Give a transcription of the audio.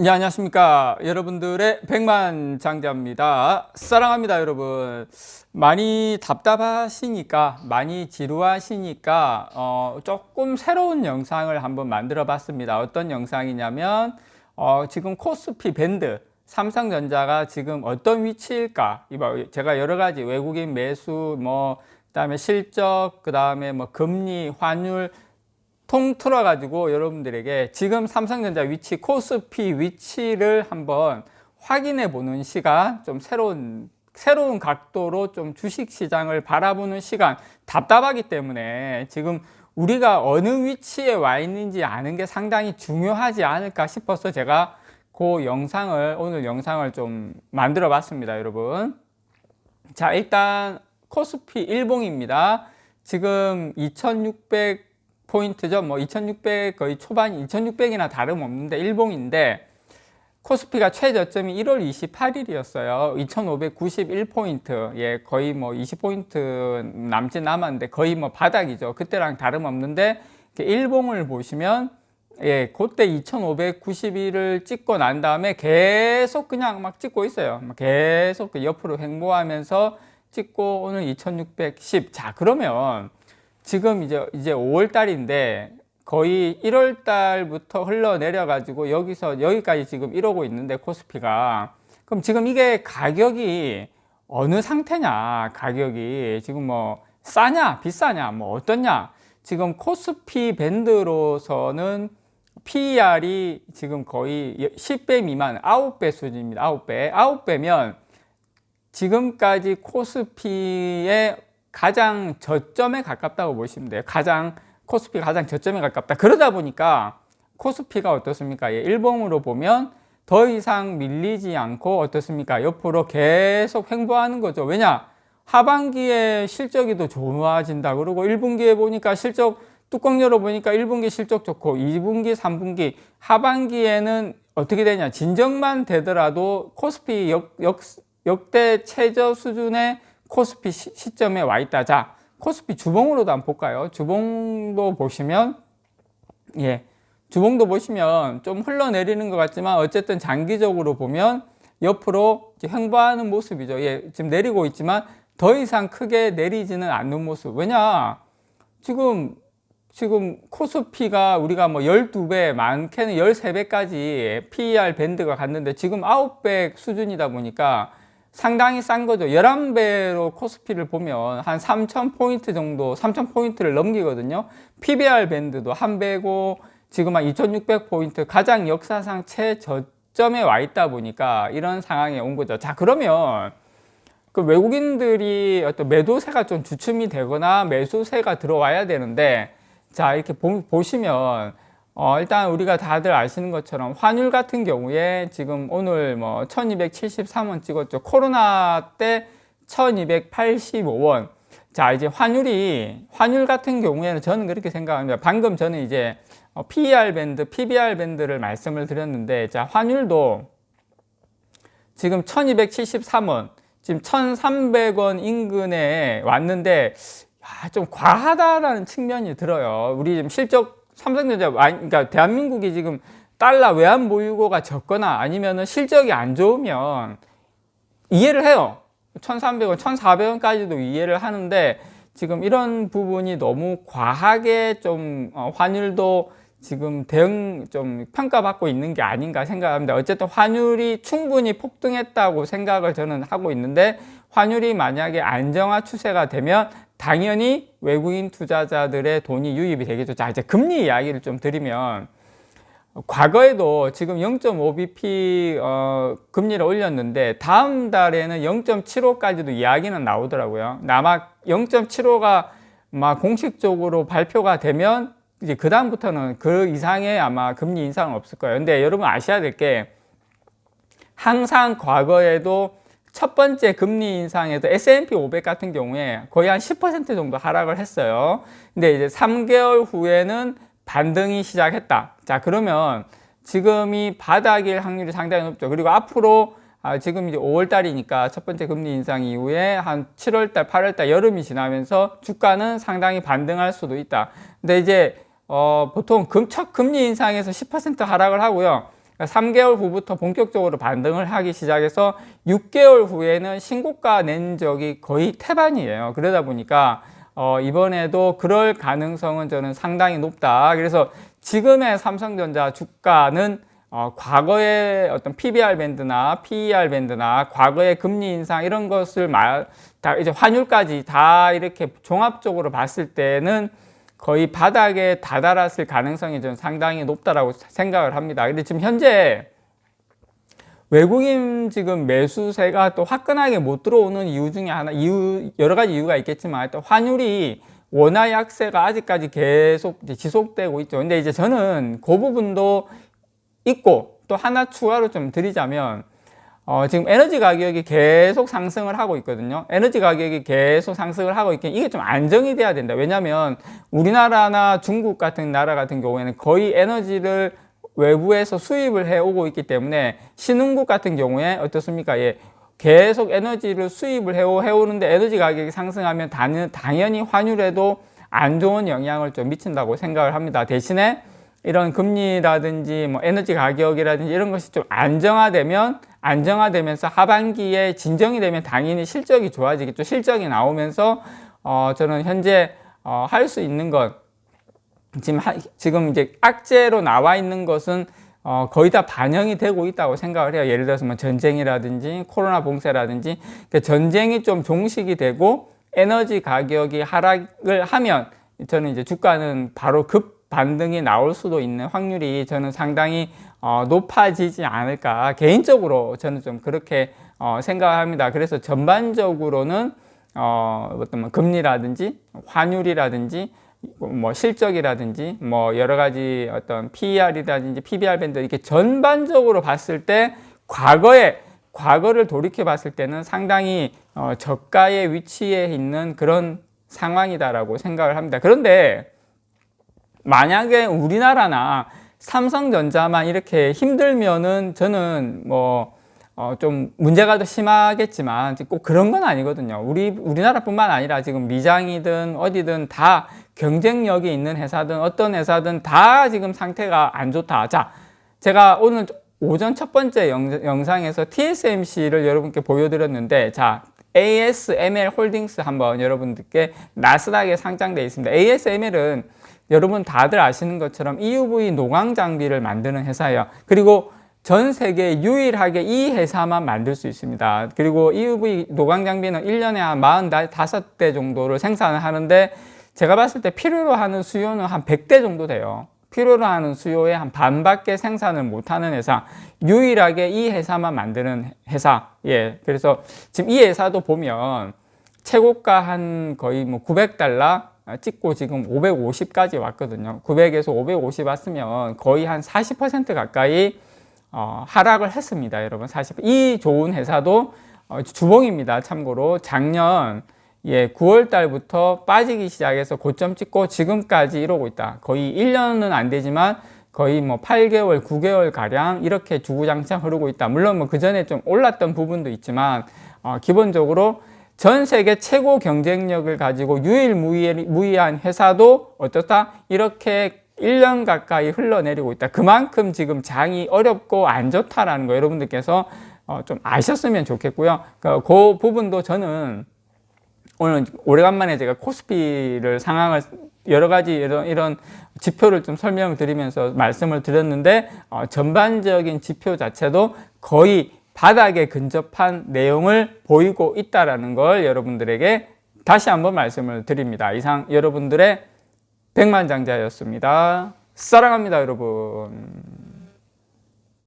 네, 안녕하십니까. 여러분들의 백만 장자입니다. 사랑합니다, 여러분. 많이 답답하시니까, 많이 지루하시니까, 어, 조금 새로운 영상을 한번 만들어 봤습니다. 어떤 영상이냐면, 어, 지금 코스피 밴드, 삼성전자가 지금 어떤 위치일까? 제가 여러 가지 외국인 매수, 뭐, 그 다음에 실적, 그 다음에 뭐 금리, 환율, 통틀어 가지고 여러분들에게 지금 삼성전자 위치 코스피 위치를 한번 확인해 보는 시간 좀 새로운 새로운 각도로 좀 주식 시장을 바라보는 시간. 답답하기 때문에 지금 우리가 어느 위치에 와 있는지 아는 게 상당히 중요하지 않을까 싶어서 제가 그 영상을 오늘 영상을 좀 만들어 봤습니다 여러분. 자 일단 코스피 일봉입니다. 지금 2600 포인트죠. 뭐 2600 거의 초반 2600이나 다름없는데 일봉인데 코스피가 최저점이 1월 28일이었어요. 2591포인트. 예, 거의 뭐 20포인트 남짓 남았는데 거의 뭐 바닥이죠. 그때랑 다름없는데 일봉을 보시면 예, 그때 2591을 찍고 난 다음에 계속 그냥 막 찍고 있어요. 계속 그 옆으로 횡보하면서 찍고 오늘 2610. 자, 그러면 지금 이제 이제 5월 달인데 거의 1월 달부터 흘러내려 가지고 여기서 여기까지 지금 이러고 있는데 코스피가. 그럼 지금 이게 가격이 어느 상태냐 가격이 지금 뭐 싸냐 비싸냐 뭐 어떻냐. 지금 코스피 밴드로서는 PER이 지금 거의 10배 미만 9배 수준입니다. 9배. 9배면 지금까지 코스피의 가장 저점에 가깝다고 보시면 돼요. 가장 코스피가 가장 저점에 가깝다. 그러다 보니까 코스피가 어떻습니까? 예, 일봉으로 보면 더 이상 밀리지 않고 어떻습니까? 옆으로 계속 횡보하는 거죠. 왜냐? 하반기에 실적이 더 좋아진다. 그러고 1분기에 보니까 실적 뚜껑 열어보니까 1분기 실적 좋고 2분기, 3분기, 하반기에는 어떻게 되냐. 진정만 되더라도 코스피 역, 역, 역대 최저 수준의 코스피 시, 점에와 있다. 자, 코스피 주봉으로도 한번 볼까요? 주봉도 보시면, 예, 주봉도 보시면 좀 흘러내리는 것 같지만 어쨌든 장기적으로 보면 옆으로 횡보하는 모습이죠. 예, 지금 내리고 있지만 더 이상 크게 내리지는 않는 모습. 왜냐? 지금, 지금 코스피가 우리가 뭐 12배, 많게는 13배까지 PER 밴드가 갔는데 지금 9배 수준이다 보니까 상당히 싼 거죠. 11배로 코스피를 보면 한 3,000포인트 정도, 3,000포인트를 넘기거든요. PBR 밴드도 한 배고 지금 한 2,600포인트 가장 역사상 최저점에 와 있다 보니까 이런 상황에 온 거죠. 자, 그러면 그 외국인들이 어떤 매도세가 좀 주춤이 되거나 매수세가 들어와야 되는데 자, 이렇게 보, 보시면 어, 일단 우리가 다들 아시는 것처럼 환율 같은 경우에 지금 오늘 뭐 1273원 찍었죠. 코로나 때 1285원. 자, 이제 환율이, 환율 같은 경우에는 저는 그렇게 생각합니다. 방금 저는 이제 PER 밴드, PBR 밴드를 말씀을 드렸는데, 자, 환율도 지금 1273원, 지금 1300원 인근에 왔는데, 야, 좀 과하다라는 측면이 들어요. 우리 지금 실적 삼성전자 그러니까 대한민국이 지금 달러 외환 보유고가 적거나 아니면은 실적이 안 좋으면 이해를 해요. 1,300원, 1,400원까지도 이해를 하는데 지금 이런 부분이 너무 과하게 좀 어, 환율도 지금 대응 좀 평가받고 있는 게 아닌가 생각합니다. 어쨌든 환율이 충분히 폭등했다고 생각을 저는 하고 있는데 환율이 만약에 안정화 추세가 되면 당연히 외국인 투자자들의 돈이 유입이 되겠죠. 자, 이제 금리 이야기를 좀 드리면 과거에도 지금 0.5bp 어, 금리를 올렸는데 다음 달에는 0.75까지도 이야기는 나오더라고요. 아마 0.75가 막 공식적으로 발표가 되면 이제 그 다음부터는 그 이상의 아마 금리 인상은 없을 거예요. 근데 여러분 아셔야 될 게 항상 과거에도 첫 번째 금리 인상에도 S&P 500 같은 경우에 거의 한 10% 정도 하락을 했어요. 근데 이제 3개월 후에는 반등이 시작했다. 자, 그러면 지금이 바닥일 확률이 상당히 높죠. 그리고 앞으로 아, 지금 이제 5월 달이니까 첫 번째 금리 인상 이후에 한 7월 달, 8월 달 여름이 지나면서 주가는 상당히 반등할 수도 있다. 근데 이제 어, 보통 금, 첫 금리 인상에서 10% 하락을 하고요. 3개월 후부터 본격적으로 반등을 하기 시작해서 6개월 후에는 신고가 낸 적이 거의 태반이에요. 그러다 보니까 어, 이번에도 그럴 가능성은 저는 상당히 높다. 그래서 지금의 삼성전자 주가는 어, 과거의 어떤 PBR 밴드나 PER 밴드나 과거의 금리 인상 이런 것을 말, 다 이제 환율까지 다 이렇게 종합적으로 봤을 때는 거의 바닥에 다다랐을 가능성이 좀 상당히 높다라고 생각을 합니다. 근데 지금 현재 외국인 지금 매수세가 또 화끈하게 못 들어오는 이유 중에 하나, 이유, 여러 가지 이유가 있겠지만, 또 환율이 원화 약세가 아직까지 계속 지속되고 있죠. 근데 이제 저는 그 부분도 있고, 또 하나 추가로 좀 드리자면, 어, 지금 에너지 가격이 계속 상승을 하고 있거든요. 에너지 가격이 계속 상승을 하고 있긴 이게 좀 안정이 돼야 된다. 왜냐하면 우리나라나 중국 같은 나라 같은 경우에는 거의 에너지를 외부에서 수입을 해 오고 있기 때문에 신흥국 같은 경우에 어떻습니까? 예. 계속 에너지를 수입을 해오, 해오는데 에너지 가격이 상승하면 당, 당연히 환율에도 안 좋은 영향을 좀 미친다고 생각을 합니다. 대신에 이런 금리라든지 뭐 에너지 가격이라든지 이런 것이 좀 안정화되면 안정화되면서 하반기에 진정이 되면 당연히 실적이 좋아지겠죠. 실적이 나오면서 어 저는 현재 어 할 수 있는 것 지금 하, 지금 이제 악재로 나와 있는 것은 어, 거의 다 반영이 되고 있다고 생각을 해요. 예를 들어서 뭐 전쟁이라든지 코로나 봉쇄라든지 그러니까 전쟁이 좀 종식이 되고 에너지 가격이 하락을 하면 저는 이제 주가는 바로 급 반등이 나올 수도 있는 확률이 저는 상당히 어, 높아지지 않을까 개인적으로 저는 좀 그렇게 어, 생각합니다. 그래서 전반적으로는 어, 어떤 뭐 금리라든지 환율이라든지 뭐 실적이라든지 뭐 여러 가지 어떤 PER이라든지 PBR 밴드 이렇게 전반적으로 봤을 때 과거에 과거를 돌이켜 봤을 때는 상당히 어, 저가의 위치에 있는 그런 상황이다라고 생각을 합니다. 그런데 만약에 우리나라나 삼성전자만 이렇게 힘들면은 저는 뭐 어, 좀 문제가 더 심하겠지만 꼭 그런 건 아니거든요. 우리 우리나라뿐만 아니라 지금 미장이든 어디든 다 경쟁력이 있는 회사든 어떤 회사든 다 지금 상태가 안 좋다. 자, 제가 오늘 오전 첫 번째 영, 상에서 TSMC를 여러분께 보여드렸는데 자 ASML 홀딩스 한번 여러분들께 나스닥에 상장되어 있습니다. ASML은 여러분 다들 아시는 것처럼 EUV 노광 장비를 만드는 회사예요. 그리고 전 세계 유일하게 이 회사만 만들 수 있습니다. 그리고 EUV 노광 장비는 1년에 한 45대 정도를 생산을 하는데 제가 봤을 때 필요로 하는 수요는 한 100대 정도 돼요. 필요로 하는 수요의 한 반밖에 생산을 못하는 회사. 유일하게 이 회사만 만드는 회사. 예. 그래서 지금 이 회사도 보면 최고가 한 거의 뭐 900달러 찍고 지금 550까지 왔거든요. 900에서 550 왔으면 거의 한 40% 가까이 어, 하락을 했습니다, 여러분. 40. 이 좋은 회사도 어, 주봉입니다. 참고로 작년 예, 9월 달부터 빠지기 시작해서 고점 찍고 지금까지 이러고 있다. 거의 1년은 안 되지만 거의 뭐 8개월, 9개월 가량 이렇게 주구장창 흐르고 있다. 물론 뭐 그 전에 좀 올랐던 부분도 있지만 어, 기본적으로 전 세계 최고 경쟁력을 가지고 유일무이한 회사도 어떻다? 이렇게 1년 가까이 흘러내리고 있다. 그만큼 지금 장이 어렵고 안 좋다라는 거 여러분들께서 어, 좀 아셨으면 좋겠고요. 그, 그 부분도 저는 오늘 오래간만에 제가 코스피를 상황을 여러 가지 이런, 이런 지표를 좀 설명을 드리면서 말씀을 드렸는데 어, 전반적인 지표 자체도 거의 바닥에 근접한 내용을 보이고 있다라는 걸 여러분들에게 다시 한번 말씀을 드립니다. 이상 여러분들의 백만장자였습니다. 사랑합니다, 여러분.